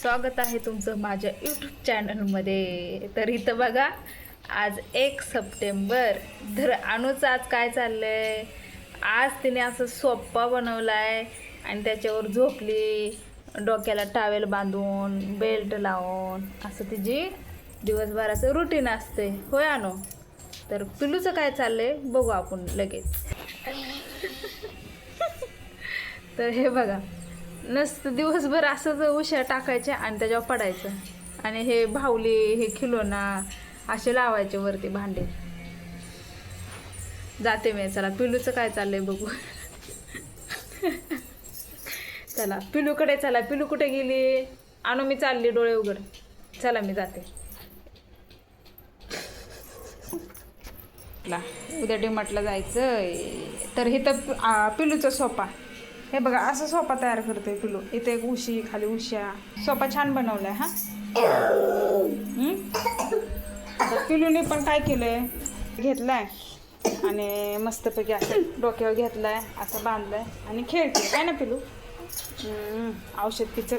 स्वागत आहे तुमचं माझ्या यूट्यूब चॅनलमध्ये तर इथं बघा आज एक सप्टेंबर. धर अणूचं आज काय चाललं आहे आज तिने असं सोप्पा बनवला आहे आणि त्याच्यावर झोपली डोक्याला टावेल बांधून बेल्ट लावून. असं तिची दिवसभराचं रुटीन असते. होय आणू तर पिलूचं काय चाललंय? बघू आपण लगेच. तर हे बघा. नसतं दिवसभर असंच उशा टाकायच्या आणि त्याच्यावर पडायचं. आणि हे भावली हे खिलोना असे लावायचे वरती भांडे. जाते मी चला पिलूचं काय चाललंय बघू. चला पिलूकडे चला पिलू कुठे गेली? आणू मी चालली डोळे उघड. चला मी जाते. उद्या डिमार्टला जायचं तर हे तर पिलूचा सोफा हे बघा असं सोफा तयार करतोय पिलू. इथे एक उशी खाली उश्या. सोफा छान बनवलाय हा. आता पिलूने पण काय केलंय? घेतलाय. आणि मस्तपैकी असं डोक्यावर घेतलाय असं बांधलाय आणि खेळते काय ना पिलू? औषध पिचर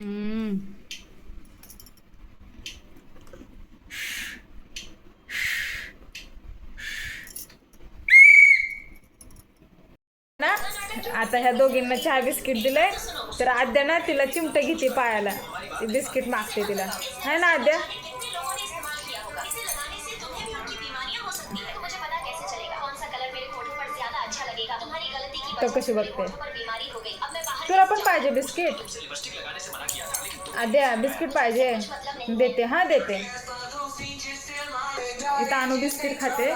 हम्म ना आता ह्या दोघींना चहा बिस्किट दिलंय. तर आद्या ना तिला चिमटं घेते पायाला. ती बिस्किट मागते तिला. है ना आद्या? तर कशी बघते? तुला पण पाहिजे बिस्किट? आद्या बिस्किट पाहिजे. देते हा देते. इथं आणू बिस्किट खाते.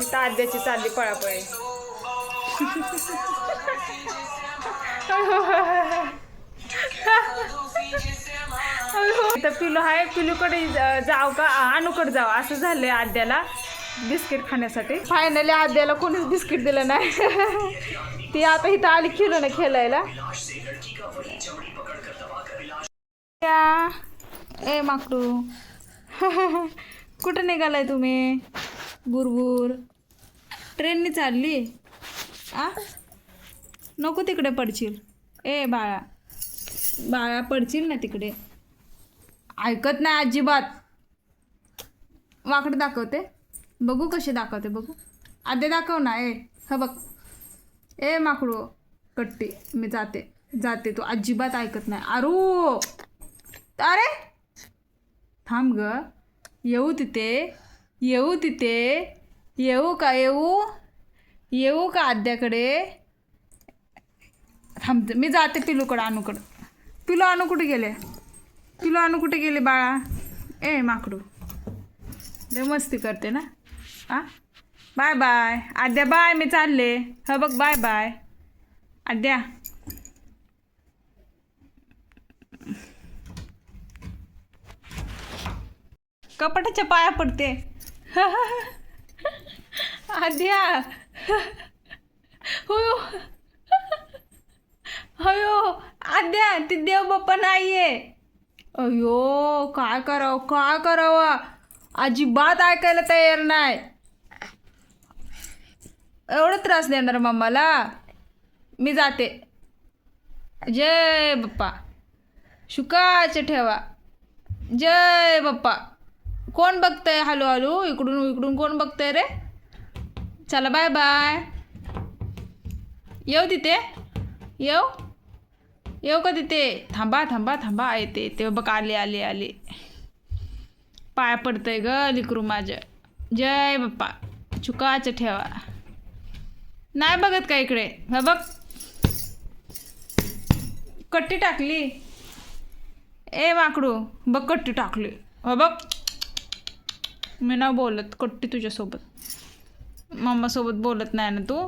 इथं आद्याची चालली पळापळी. तर पिलू आहे पिलूकडे जा- जाव का? अनुकडे जाव. असं झालंय आद्याला बिस्किट खाण्यासाठी. फायनली आद्याला कोणीच बिस्किट दिलं नाही. ती आता इथं आली खेळू ना खेळायला. या. ए माकडू. कुठं निघालाय तुम्ही? बुरबुर. ट्रेनने चालली? आ? नको तिकडे पडशील. ए बाळा. बाळा पडशील ना तिकडे. ऐकत नाही अजिबात. वाकडं दाखवते. बघू कसे दाखवते बघू. आधे दाखव ना ए ह बघ. ए माकडू कट्टी. मी जाते जाते तू. अजिबात ऐकत नाही. अरू अरे! थांब ग. येऊ तिथे. येऊ तिथे. येऊ का येऊ? येऊ का आद्याकडे? थांबते मी जाते पिलूकडं अनुकडं. पिलू अनु कुठे गेले? पिलू अनु कुठे गेले बाळा? ए माकडू. लय मस्ती करते ना? आ? Bye bye. आद्या बाय मी चालले. ह बघ बाय बाय. आद्या. कपाटाच्या पाया पडते. आद्या. हो अयो आद्या ती देव बाप्पा नाहीये. अयो काय करावं काय करावं? अजिबात ऐकायला तयार नाही. एवढं त्रास देणार मम्माला मी जाते. जय बाप्पा. शुकाचे ठेवा. जय बाप्पा. कोण बघतंय हळू हळू इकडून इकडून कोण बघतंय रे? चला बाय बाय येऊ तिथे? येऊ? येऊ का तिथे? थांबा थांबा थांबा. येते ते बघ आले आले आले. पाय पडतंय ग लिकरू माझं. जय बाप्पा. चुकाचं ठेवा. नाही बघत का इकडे? हा बघ. कट्टी टाकली. ए माकडू बघ कट्टी टाकली. हा बघ. मी ना बोलत कट्टी तुझ्यासोबत. मम्मासोबत बोलत नाही ना तू?